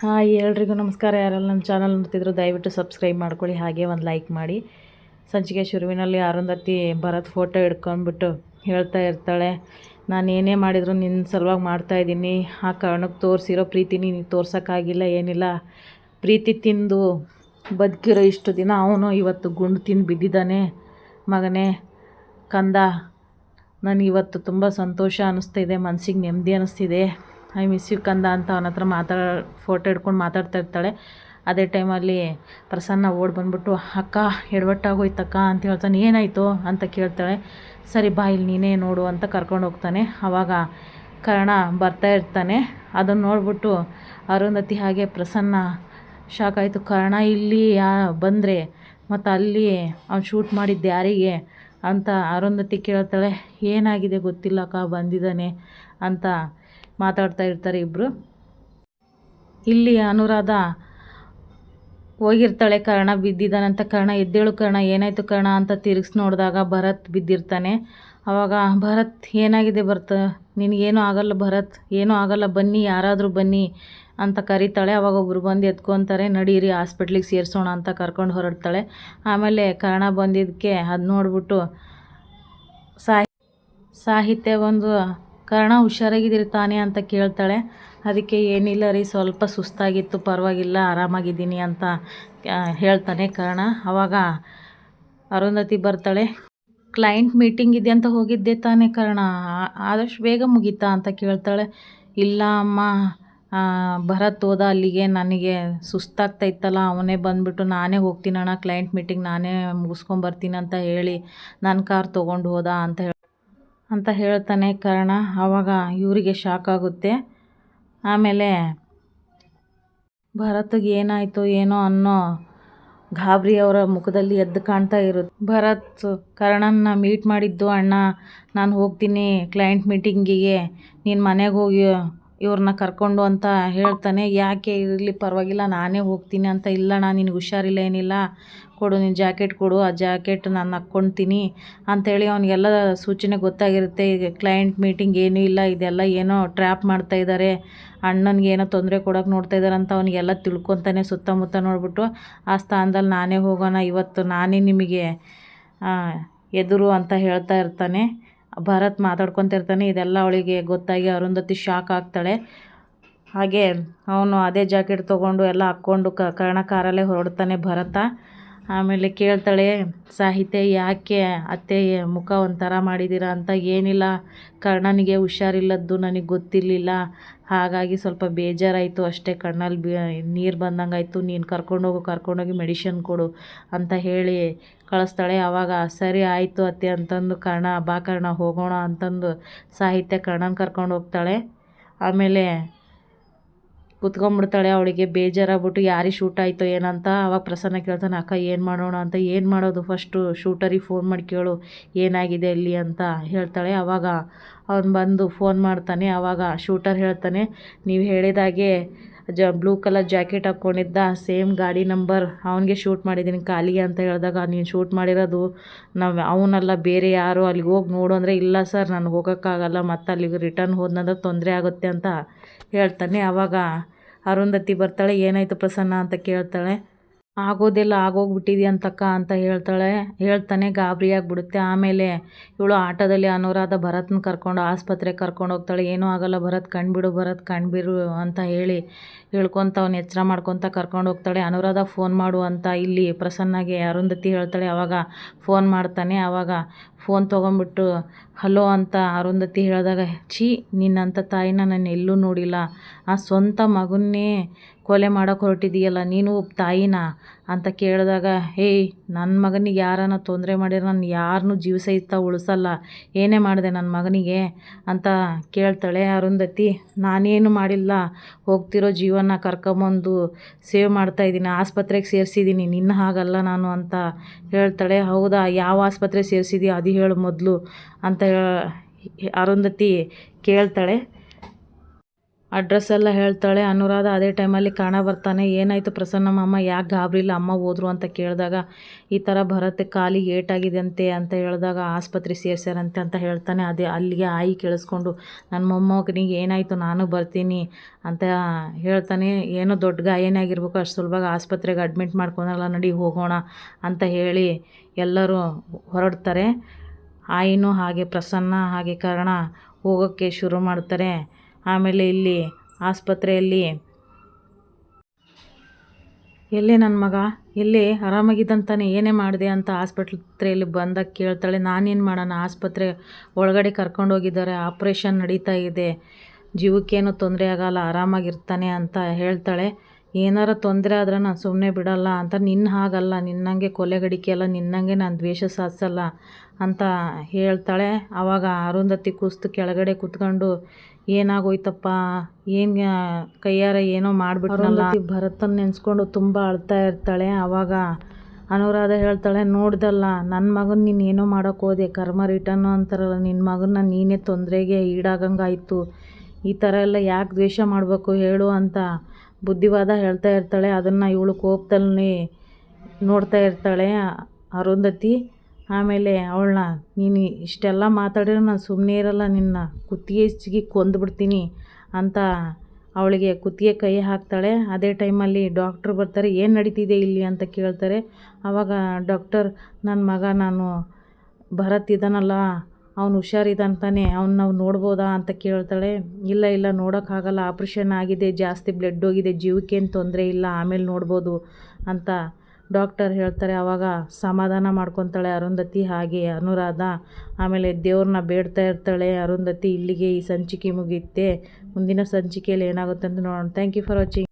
Hi, ಎಲ್ರಿಗೂ ನಮಸ್ಕಾರ. ಯಾರೆಲ್ಲ ನಮ್ಮ ಚಾನಲ್ ನೋಡ್ತಿದ್ರು, ದಯವಿಟ್ಟು ಸಬ್ಸ್ಕ್ರೈಬ್ ಮಾಡ್ಕೊಳ್ಳಿ, ಹಾಗೆ ಒಂದು ಲೈಕ್ ಮಾಡಿ. ಸಂಚಿಕೆ ಶುರುವಿನಲ್ಲಿ ಅರುಂಧತಿ ಭರತ್ ಫೋಟೋ ಹಿಡ್ಕೊಂಡ್ಬಿಟ್ಟು ಹೇಳ್ತಾ ಇರ್ತಾಳೆ. ನಾನು ಏನೇ ಮಾಡಿದ್ರು ನಿನ್ನ ಸಲುವಾಗಿ ಮಾಡ್ತಾಯಿದ್ದೀನಿ ಆ ಕಾರಣಕ್ಕೆ ತೋರಿಸಿರೋ ಪ್ರೀತಿ ನೀನು ತೋರ್ಸೋಕ್ಕಾಗಿಲ್ಲ, ಏನಿಲ್ಲ. ಪ್ರೀತಿ ತಿಂದು ಬದುಕಿರೋ ಇಷ್ಟು ದಿನ ಅವನು ಇವತ್ತು ಗುಂಡು ತಿಂದು ಬಿದ್ದಿದ್ದಾನೆ. ಮಗನೇ, ಕಂದ, ನಾನು ಇವತ್ತು ತುಂಬ ಸಂತೋಷ ಅನ್ನಿಸ್ತಿದೆ ಮನಸ್ಸಿಗೆ ನೆಮ್ಮದಿ ಅನ್ನಿಸ್ತಿದೆ ಐ ಮಿಸ್ ಯು ಕಂದ ಅಂತ ಅವನ ಹತ್ರ ಮಾತಾಡ, ಫೋಟೋ ಹಿಡ್ಕೊಂಡು ಮಾತಾಡ್ತಾ ಇರ್ತಾಳೆ. ಅದೇ ಟೈಮಲ್ಲಿ ಪ್ರಸನ್ನ ಓಡಿ ಬಂದ್ಬಿಟ್ಟು, ಅಕ್ಕ, ಎಡವಟ್ಟಾಗೋಯ್ತಕ್ಕ ಅಂತ ಹೇಳ್ತಾನೆ, ಏನಾಯಿತು? ಅಂತ ಕೇಳ್ತಾಳೆ. ಸರಿ, ಬಾ, ಇಲ್ಲಿ ನೀನೇ ನೋಡು ಅಂತ ಕರ್ಕೊಂಡು ಹೋಗ್ತಾನೆ. ಆವಾಗ ಕರ್ಣ ಬರ್ತಾ ಇರ್ತಾನೆ. ಅದನ್ನು ನೋಡ್ಬಿಟ್ಟು ಅರುಂಧತಿ ಹಾಗೆ ಪ್ರಸನ್ನ ಶಾಕ್ ಆಯಿತು. ಕರ್ಣ, ಇಲ್ಲಿ ಯಾ ಬಂದರೆ ಮತ್ತು ಅಲ್ಲಿ ಅವ್ನು ಶೂಟ್ ಮಾಡಿದ್ದು ಯಾರಿಗೆ? ಅಂತ ಅರುಂಧತಿ ಕೇಳ್ತಾಳೆ. ಏನಾಗಿದೆ ಗೊತ್ತಿಲ್ಲಕ್ಕ, ಬಂದಿದ್ದಾನೆ ಅಂತ ಮಾತಾಡ್ತಾ ಇರ್ತಾರೆ ಇಬ್ಬರು ಇಲ್ಲಿ ಅನುರಾಧ ಹೋಗಿರ್ತಾಳೆ, ಕರ್ಣ ಬಿದ್ದಿದ್ದಾನಂತ ಕರ್ಣ, ಎದ್ದೇಳು ಕರ್ಣ, ಏನಾಯಿತು ಕರ್ಣ ಅಂತ ತಿರುಗಿಸಿ ನೋಡಿದಾಗ ಭರತ್ ಬಿದ್ದಿರ್ತಾನೆ. ಆವಾಗ ಭರತ್, ಏನಾಗಿದೆ ಭರತ್? ನಿನಗೇನು ಆಗಲ್ಲ ಭರತ್. ಏನೂ ಆಗಲ್ಲ, ಬನ್ನಿ, ಯಾರಾದರೂ ಬನ್ನಿ ಅಂತ ಕರೀತಾಳೆ. ಅವಾಗ ಒಬ್ರು ಬಂದು ಎತ್ಕೊತಾರೆ, ನಡೀರಿ, ಹಾಸ್ಪಿಟ್ಲಿಗೆ ಸೇರಿಸೋಣ ಅಂತ ಕರ್ಕೊಂಡು ಹೊರಡ್ತಾಳೆ. ಆಮೇಲೆ ಕರ್ಣ ಬಂದಿದ್ದಕ್ಕೆ ಅದು ನೋಡಿಬಿಟ್ಟು ಸಾಹಿ, ಸಾಹಿತ್ಯ ಒಂದು ಕರ್ಣ ಹುಷಾರಾಗಿದ್ದೀರಿ ತಾನೇ ಅಂತ ಕೇಳ್ತಾಳೆ. ಅದಕ್ಕೆ ಏನಿಲ್ಲ ರೀ, ಸ್ವಲ್ಪ ಸುಸ್ತಾಗಿತ್ತು, ಪರವಾಗಿಲ್ಲ, ಆರಾಮಾಗಿದ್ದೀನಿ ಅಂತ ಹೇಳ್ತಾನೆ ಕರ್ಣ. ಆವಾಗ ಅರುಂಧತಿ ಬರ್ತಾಳೆ. ಕ್ಲೈಂಟ್ ಮೀಟಿಂಗ್ ಇದೆ ಅಂತ ಹೋಗಿದ್ದೆ ತಾನೇ ಕರ್ಣ, ಆದಷ್ಟು ಬೇಗ ಮುಗೀತಾ ಅಂತ ಕೇಳ್ತಾಳೆ. ಇಲ್ಲ ಅಮ್ಮ ಭರತ್ ಹೋದ ಅಲ್ಲಿಗೆ, ನನಗೆ ಸುಸ್ತಾಗ್ತಾಯಿತ್ತಲ್ಲ ಅವನೇ ಬಂದುಬಿಟ್ಟು ನಾನೇ ಹೋಗ್ತೀನಣ್ಣ, ಕ್ಲೈಂಟ್ ಮೀಟಿಂಗ್ ನಾನೇ ಮುಗಿಸ್ಕೊಂಬರ್ತೀನಿ ಅಂತ ಹೇಳಿ ನನ್ನ ಕಾರ್ ತೊಗೊಂಡು ಹೋದ ಅಂತ ಹೇಳಿ ಅಂತ ಹೇಳ್ತಾನೆ ಕರ್ಣ. ಆವಾಗ ಇವರಿಗೆ ಶಾಕ್ ಆಗುತ್ತೆ. ಆಮೇಲೆ ಭರತ್ಗೆ ಏನಾಯಿತು ಏನೋ ಅನ್ನೋ ಗಾಬರಿ ಅವರ ಮುಖದಲ್ಲಿ ಎದ್ದು ಕಾಣ್ತಾ ಇರುತ್ತೆ. ಭರತ್ ಕರ್ಣನ್ನ ಮೀಟ್ ಮಾಡಿದ್ದು, ಅಣ್ಣ, ನಾನು ಹೋಗ್ತೀನಿ ಕ್ಲೈಂಟ್ ಮೀಟಿಂಗಿಗೆ ನೀನು ಮನೆಗೆ ಹೋಗಿ ಇವ್ರನ್ನ ಕರ್ಕೊಂಡು ಅಂತ ಹೇಳ್ತಾನೆ, ಯಾಕೆ ಇರಲಿ, ಪರವಾಗಿಲ್ಲ, ನಾನೇ ಹೋಗ್ತೀನಿ ಅಂತ ಇಲ್ಲಣ್ಣ ನಿನಗೆ ಹುಷಾರಿಲ್ಲ, ಏನಿಲ್ಲ, ಕೊಡು ನಿನ್ನ ಜಾಕೆಟ್ ಕೊಡು, ಆ ಜಾಕೆಟ್ ನಾನು ಹಾಕ್ಕೊಳ್ತೀನಿ ಅಂಥೇಳಿ ಅವನಿಗೆಲ್ಲ ಸೂಚನೆ ಗೊತ್ತಾಗಿರುತ್ತೆ. ಈಗ ಕ್ಲೈಂಟ್ ಮೀಟಿಂಗ್ ಏನೂ ಇಲ್ಲ, ಇದೆಲ್ಲ ಏನೋ ಟ್ರ್ಯಾಪ್ ಮಾಡ್ತಾ ಇದ್ದಾರೆ ಅಣ್ಣನಿಗೆ ಏನೋ ತೊಂದರೆ ಕೊಡೋಕೆ ನೋಡ್ತಾ ಇದ್ದಾರೆ ಅಂತ ಅವನಿಗೆಲ್ಲ ತಿಳ್ಕೊತಾನೆ ಸುತ್ತಮುತ್ತ ನೋಡಿಬಿಟ್ಟು, ಆ ಸ್ಥಾನದಲ್ಲಿ ನಾನೇ ಹೋಗೋಣ, ಇವತ್ತು ನಾನೇ ನಿಮಗೆ ಎದುರು ಅಂತ ಹೇಳ್ತಾ ಇರ್ತಾನೆ. ಭರತ್ ಮಾತಾಡ್ಕೊತಿರ್ತಾನೆ. ಇದೆಲ್ಲ ಅವಳಿಗೆ ಗೊತ್ತಾಗಿ ಅರುಂಧತಿ ಶಾಕ್ ಆಗ್ತಾಳೆ. ಹಾಗೆ ಅವನು ಅದೇ ಜಾಕೆಟ್ ತೊಗೊಂಡು ಎಲ್ಲ ಹಾಕ್ಕೊಂಡು ಕರ್ಣ ಕಾರಲ್ಲೇ ಹೊರಡ್ತಾನೆ ಭರತ. ಆಮೇಲೆ ಕೇಳ್ತಾಳೆ, ಸಾಹಿತ್ಯ, ಯಾಕೆ ಅತ್ತೆ ಮುಖ ಒಂಥರ ಮಾಡಿದ್ದೀರಾ ಅಂತ ಏನಿಲ್ಲ. ಕರ್ಣನಿಗೆ ಹುಷಾರಿಲ್ಲದ್ದು ನನಗೆ ಗೊತ್ತಿರಲಿಲ್ಲ. ಹಾಗಾಗಿ ಸ್ವಲ್ಪ ಬೇಜಾರಾಯಿತು ಅಷ್ಟೇ. ಕಣ್ಣಲ್ಲಿ ಬಿ, ನೀರು ಬಂದಂಗಾಯಿತು. ನೀನು ಕರ್ಕೊಂಡೋಗು, ಕರ್ಕೊಂಡೋಗಿ ಮೆಡಿಷನ್ ಕೊಡು ಅಂತ ಹೇಳಿ ಕಳಿಸ್ತಾಳೆ ಆವಾಗ ಸರಿ ಆಯಿತು ಅತ್ತೆ ಅಂತಂದು ಕರ್ಣ, ಬಾ ಕರ್ಣ, ಹೋಗೋಣ ಅಂತಂದು ಸಾಹಿತ್ಯ ಕರ್ಣನ ಕರ್ಕೊಂಡು ಹೋಗ್ತಾಳೆ. ಆಮೇಲೆ ಕುತ್ಕೊಂಡ್ಬಿಡ್ತಾಳೆ, ಅವಳಿಗೆ ಬೇಜಾರಾಗ್ಬಿಟ್ಟು ಯಾರಿಗೆ ಶೂಟ್ ಆಯಿತು ಏನಂತ? ಅವಾಗ ಪ್ರಸನ್ನ ಕೇಳ್ತಾನೆ, ಅಕ್ಕ, ಏನು ಮಾಡೋಣ ಅಂತ, ಏನು ಮಾಡೋದು? ಫಸ್ಟು ಶೂಟರಿಗೆ ಫೋನ್ ಮಾಡಿ ಕೇಳು, ಏನಾಗಿದೆ ಇಲ್ಲಿ ಅಂತ ಹೇಳ್ತಾಳೆ. ಆವಾಗ ಅವನು ಬಂದು ಫೋನ್ ಮಾಡ್ತಾನೆ ಆವಾಗ ಶೂಟರ್ ಹೇಳ್ತಾನೆ, ನೀವು ಹೇಳಿದಾಗೆ ಜ ಬ್ಲೂ ಕಲರ್ ಜಾಕೆಟ್ ಹಾಕ್ಕೊಂಡಿದ್ದ ಸೇಮ್ ಗಾಡಿ ನಂಬರ್. ಅವನಿಗೆ ಶೂಟ್ ಮಾಡಿದ್ದೀನಿ ಖಾಲಿಗೆ ಅಂತ ಹೇಳಿದಾಗ, ನೀನು ಶೂಟ್ ಮಾಡಿರೋದು ನಾವು ಅವನಲ್ಲ, ಬೇರೆ ಯಾರು ಅಲ್ಲಿಗೆ ಹೋಗಿ ನೋಡು ಅಂದರೆ ಇಲ್ಲ ಸರ್ ನಾನು ಹೋಗೋಕ್ಕಾಗಲ್ಲ, ಮತ್ತು ಅಲ್ಲಿಗೆ ರಿಟರ್ನ್ ಹೋದ್ನಂದ್ರೆ ತೊಂದರೆ ಆಗುತ್ತೆ ಅಂತ ಹೇಳ್ತಾನೆ. ಆವಾಗ ಅರುಂಧತಿ ಬರ್ತಾಳೆ, ಏನಾಯಿತು ಪ್ರಸನ್ನ ಅಂತ ಕೇಳ್ತಾಳೆ. ಆಗೋದೆಲ್ಲ ಆಗೋಗ್ಬಿಟ್ಟಿದ್ಯಂತಕ್ಕ ಅಂತ ಹೇಳ್ತಾಳೆ. ಹೇಳ್ತಾನೆ ಗಾಬರಿ ಆಗಿಬಿಡುತ್ತೆ. ಆಮೇಲೆ ಇವಳು ಆಟೋದಲ್ಲಿ ಅನುರಾಧ ಭರತ್ನ ಕರ್ಕೊಂಡು ಆಸ್ಪತ್ರೆಗೆ ಕರ್ಕೊಂಡು ಹೋಗ್ತಾಳೆ. ಏನೂ ಆಗೋಲ್ಲ, ಭರತ್ ಕಣ್ಬಿಡು, ಭರತ್ ಕಣ್ಬಿರು ಅಂತ ಹೇಳಿ ಹೇಳ್ಕೊತ ಅವ್ನು ಎಚ್ಚರ ಮಾಡ್ಕೊತ ಕರ್ಕೊಂಡು ಹೋಗ್ತಾಳೆ. ಅನುರಾಧ ಫೋನ್ ಮಾಡು ಅಂತ ಇಲ್ಲಿ ಪ್ರಸನ್ನಗೆ ಅರುಂಧತಿ ಹೇಳ್ತಾಳೆ. ಅವಾಗ ಫೋನ್ ಮಾಡ್ತಾನೆ. ಆವಾಗ ಫೋನ್ ತೊಗೊಂಬಿಟ್ಟು ಹಲೋ ಅಂತ ಅರುಂಧತಿ ಹೇಳಿದಾಗ, ಛೀ, ನಿನ್ನಂಥ ತಾಯಿನ ನಾನು ಎಲ್ಲೂ ನೋಡಿಲ್ಲ. ಆ ಸ್ವಂತ ಮಗನ್ನೇ ಕೊಲೆ ಮಾಡೋಕೆ ಹೊರಟಿದೀಯಲ್ಲ ನೀನು ಒಬ್ಬ ತಾಯಿನ? ಅಂತ ಕೇಳಿದಾಗ ಹೇ ನನ್ನ ಮಗನಿಗೆ ಯಾರಾನ ತೊಂದರೆ ಮಾಡಿದ್ರೆ ನಾನು ಯಾರನ್ನೂ ಜೀವ ಸಹಿತ ಉಳಿಸಲ್ಲ. ಏನೇ ಮಾಡಿದೆ ನನ್ನ ಮಗನಿಗೆ? ಅಂತ ಕೇಳ್ತಾಳೆ ಅರುಂಧತಿ. ನಾನೇನು ಮಾಡಿಲ್ಲ. ಹೋಗ್ತಿರೋ ಜೀವನ ಕರ್ಕೊಂಬಂದು ಸೇವ್ ಮಾಡ್ತಾ ಇದ್ದೀನಿ. ಆಸ್ಪತ್ರೆಗೆ ಸೇರಿಸಿದ್ದೀನಿ. ನಿನ್ನ ಹಾಗಲ್ಲ ನಾನು ಅಂತ ಹೇಳ್ತಾಳೆ. ಹೌದಾ, ಯಾವ ಆಸ್ಪತ್ರೆ ಸೇರಿಸಿದೀಯ? ಅದು ಹೇಳು ಮೊದಲು ಅಂತ ಅರುಂಧತಿ ಕೇಳ್ತಾಳೆ. ಅಡ್ರೆಸ್ ಎಲ್ಲ ಹೇಳ್ತಾಳೆ. ಅನುರಾಧ ಅದೇ ಟೈಮಲ್ಲಿ ಕಾಣ ಬರ್ತಾನೆ. ಏನಾಯಿತು ಪ್ರಸನ್ನಮ್ಮ ಯಾಕೆ ಗಾಬರಿಲ್ಲ ಅಮ್ಮ ಹೋದ್ರು ಅಂತ ಕೇಳಿದಾಗ, ಈ ಥರ ಭರತ್ ಕಾಲಿಗೆ ಏಟಾಗಿದೆ ಅಂತೆ ಅಂತ ಹೇಳಿದಾಗ, ಆಸ್ಪತ್ರೆ ಸೇರ್ಸ್ಯಾರಂತೆ ಅಂತ ಹೇಳ್ತಾನೆ. ಅದೇ ಅಲ್ಲಿಗೆ ಆಯಿ ಕೇಳಿಸ್ಕೊಂಡು ನನ್ನ ಮೊಮ್ಮಗನಿಗೆ ಏನಾಯಿತು? ನಾನು ಬರ್ತೀನಿ ಅಂತ ಹೇಳ್ತಾನೆ. ಏನೋ ದೊಡ್ಡ ಗಾಯನೇ ಆಗಿರ್ಬೇಕು. ಅಷ್ಟು ಸುಲಭ ಆಸ್ಪತ್ರೆಗೆ ಅಡ್ಮಿಟ್ ಮಾಡ್ಕೊಂಡಲ್ಲ ನಡಿ ಹೋಗೋಣ ಅಂತ ಹೇಳಿ ಎಲ್ಲರೂ ಹೊರಡ್ತಾರೆ. ಆಯಿನೂ ಹಾಗೆ ಪ್ರಸನ್ನ ಹಾಗೆ ಕರ್ಣ ಹೋಗೋಕ್ಕೆ ಶುರು ಮಾಡ್ತಾರೆ. ಆಮೇಲೆ ಇಲ್ಲಿ ಆಸ್ಪತ್ರೆಯಲ್ಲಿ. ಎಲ್ಲೇ ನನ್ನ ಮಗ? ಎಲ್ಲಿ? ಆರಾಮಾಗಿದ್ದಂತಾನೆ ಏನೇ ಮಾಡಿದೆ ಅಂತ ಆಸ್ಪತ್ರೆಯಲ್ಲಿ ಬಂದಾಗ ಕೇಳ್ತಾಳೆ. ನಾನೇನು ಮಾಡೋಣ? ಆಸ್ಪತ್ರೆ ಒಳಗಡೆ ಕರ್ಕೊಂಡೋಗಿದ್ದಾರೆ ಆಪ್ರೇಷನ್ ನಡೀತಾ ಇದೆ. ಜೀವಕ್ಕೇನು ತೊಂದರೆ ಆಗಲ್ಲ. ಆರಾಮಾಗಿರ್ತಾನೆ ಅಂತ ಹೇಳ್ತಾಳೆ. ಏನಾರ ತೊಂದರೆ ಆದ್ರೆ ನಾನು ಸುಮ್ಮನೆ ಬಿಡಲ್ಲ ಅಂತ. ನಿನ್ನ ಹಾಗಲ್ಲ. ನಿನ್ನಂಗೆ ಕೊಲೆಗಡಿಕೆ ಅಲ್ಲ. ನಿನ್ನಂಗೆ ನಾನು ದ್ವೇಷ ಸಾಧಿಸಲ್ಲ ಅಂತ ಹೇಳ್ತಾಳೆ. ಆವಾಗ ಅರುಂಧತಿ ಕುಸ್ತು ಕೆಳಗಡೆ ಕುತ್ಕೊಂಡು ಏನಾಗೋಯ್ತಪ್ಪ? ಏನು ಕೈಯಾರ ಏನೋ ಮಾಡಿಬಿಟ್ನಲ್ಲ? ಭರತನ ನೆನೆಸ್ಕೊಂಡು ತುಂಬ ಅಳ್ತಾ ಇರ್ತಾಳೆ ಅವಾಗ. ಅನುರಾಧ ಹೇಳ್ತಾಳೆ, ನೋಡ್ದಲ್ಲ ನನ್ನ ಮಗನ ನೀನು ಏನೋ ಮಾಡೋಕೆ ಹೋದೆ, ಕರ್ಮ ರಿಟರ್ನು ಅಂತಾರಲ್ಲ ನಿನ್ನ ಮಗನ ನೀನೇ ತೊಂದರೆಗೆ ಈಡಾಗಂಗಾಯಿತು. ಈ ಥರ ಎಲ್ಲ ಯಾಕೆ ದ್ವೇಷ ಮಾಡಬೇಕು ಹೇಳು ಅಂತ ಬುದ್ಧಿವಾದ ಹೇಳ್ತಾ ಇರ್ತಾಳೆ. ಅದನ್ನು ಇವಳು ಕೋಪದಲ್ಲಿ ನೋಡ್ತಾ ಇರ್ತಾಳೆ ಅರುಂಧತಿ. ಆಮೇಲೆ ಅವಳನ್ನ, ನೀನು ಇಷ್ಟೆಲ್ಲ ಮಾತಾಡಿದ್ರೆ ನಾನು ಸುಮ್ಮನೆ ಇರಲ್ಲ, ನಿನ್ನ ಕುತ್ತಿಗೆ ಹೆಚ್ಚಿಗೆ ಕೊಂದುಬಿಡ್ತೀನಿ ಅಂತ ಅವಳಿಗೆ ಕುತ್ತಿಗೆ ಕೈ ಹಾಕ್ತಾಳೆ. ಅದೇ ಟೈಮಲ್ಲಿ ಡಾಕ್ಟ್ರು ಬರ್ತಾರೆ, ಏನು ನಡೀತಿದೆ ಇಲ್ಲಿ? ಅಂತ ಕೇಳ್ತಾರೆ. ಆವಾಗ ಡಾಕ್ಟರ್ ನನ್ನ ಮಗ ನಾನು ಭರತ್ ಇದ್ದಾನಲ್ಲ ಅವ್ನು ಹುಷಾರಿದ್ದಾನೆ ತಾನೆ, ಅವ್ನು ನಾವು ನೋಡ್ಬೋದಾ? ಅಂತ ಕೇಳ್ತಾಳೆ. ಇಲ್ಲ ಇಲ್ಲ, ನೋಡೋಕ್ಕಾಗಲ್ಲ, ಆಪ್ರೇಷನ್ ಆಗಿದೆ, ಜಾಸ್ತಿ ಬ್ಲಡ್ ಹೋಗಿದೆ, ಜೀವಕ್ಕೇನು ತೊಂದರೆ ಇಲ್ಲ, ಆಮೇಲೆ ನೋಡ್ಬೋದು ಅಂತ ಡಾಕ್ಟರ್ ಹೇಳ್ತಾರೆ ಆವಾಗ ಸಮಾಧಾನ ಮಾಡ್ಕೊತಾಳೆ ಅರುಂಧತಿ ಹಾಗೆ ಅನುರಾಧ. ಆಮೇಲೆ ದೇವ್ರನ್ನ ಬೇಡ್ತಾ ಇರ್ತಾಳೆ ಅರುಂಧತಿ, ಇಲ್ಲಿಗೆ ಈ ಸಂಚಿಕೆ ಮುಗಿಯುತ್ತೆ. ಮುಂದಿನ ಸಂಚಿಕೆಯಲ್ಲಿ ಏನಾಗುತ್ತೆ ಅಂತ ನೋಡೋಣ. Thank you for watching